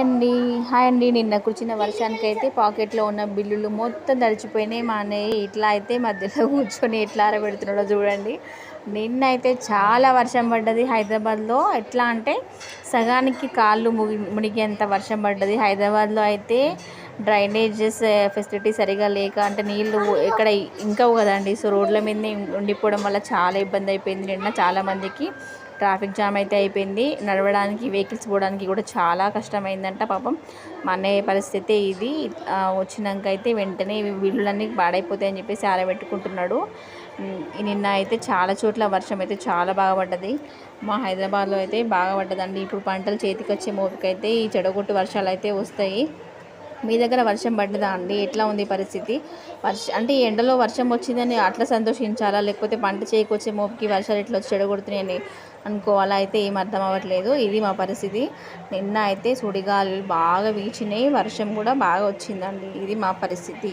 అండి. హాయ్ అండి. నిన్న కూర్చున్న వర్షానికి అయితే పాకెట్లో ఉన్న బిల్లులు మొత్తం తడిచిపోయినాయి. మా అన్నయ్య ఇట్లా అయితే మధ్యలో కూర్చొని ఎట్లా ఆరబెడుతున్నాడో చూడండి. నిన్న అయితే చాలా వర్షం పడ్డది హైదరాబాద్లో. ఎట్లా అంటే సగానికి కాళ్ళు ముగి మునిగేంత వర్షం పడ్డది. హైదరాబాద్లో అయితే డ్రైనేజెస్ ఫెసిలిటీ సరిగా లేక అంటే నీళ్ళు ఇక్కడ ఇంకా కదండి. సో రోడ్ల మీద ఉండిపోవడం వల్ల చాలా ఇబ్బంది అయిపోయింది నిన్న చాలామందికి ట్రాఫిక్ జామ్ అయితే అయిపోయింది. నడవడానికి వెహికల్స్ పోవడానికి కూడా చాలా కష్టమైందంట పాపం. మా అన్నయ్య పరిస్థితి ఇది. వచ్చినాక అయితే వెంటనే వీళ్ళన్నీ పాడైపోతాయని చెప్పేసి ఆరబెట్టుకుంటున్నాడు నిన్న అయితే చాలా చోట్ల వర్షం అయితే చాలా బాగా పడ్డది. మా హైదరాబాద్లో అయితే బాగా పడ్డదండి. ఇప్పుడు పంటలు చేతికి వచ్చే మోపుకైతే ఈ చెడగొట్టు వర్షాలు అయితే వస్తాయి. మీ దగ్గర వర్షం పడ్డదా అండి? ఎట్లా ఉంది పరిస్థితి? వర్ష అంటే ఎండలో వర్షం వచ్చిందని అట్లా సంతోషించాలా? లేకపోతే పంట చేయకొచ్చే మోపుకి వర్షాలు ఎట్లా వచ్చి చెడగొడుతున్నాయని అనుకోవాలా? అయితే ఏం అర్థం అవ్వట్లేదు. ఇది మా పరిస్థితి. నిన్న అయితే సుడిగాలు బాగా వీచినాయి. వర్షం కూడా బాగా వచ్చిందండి. ఇది మా పరిస్థితి.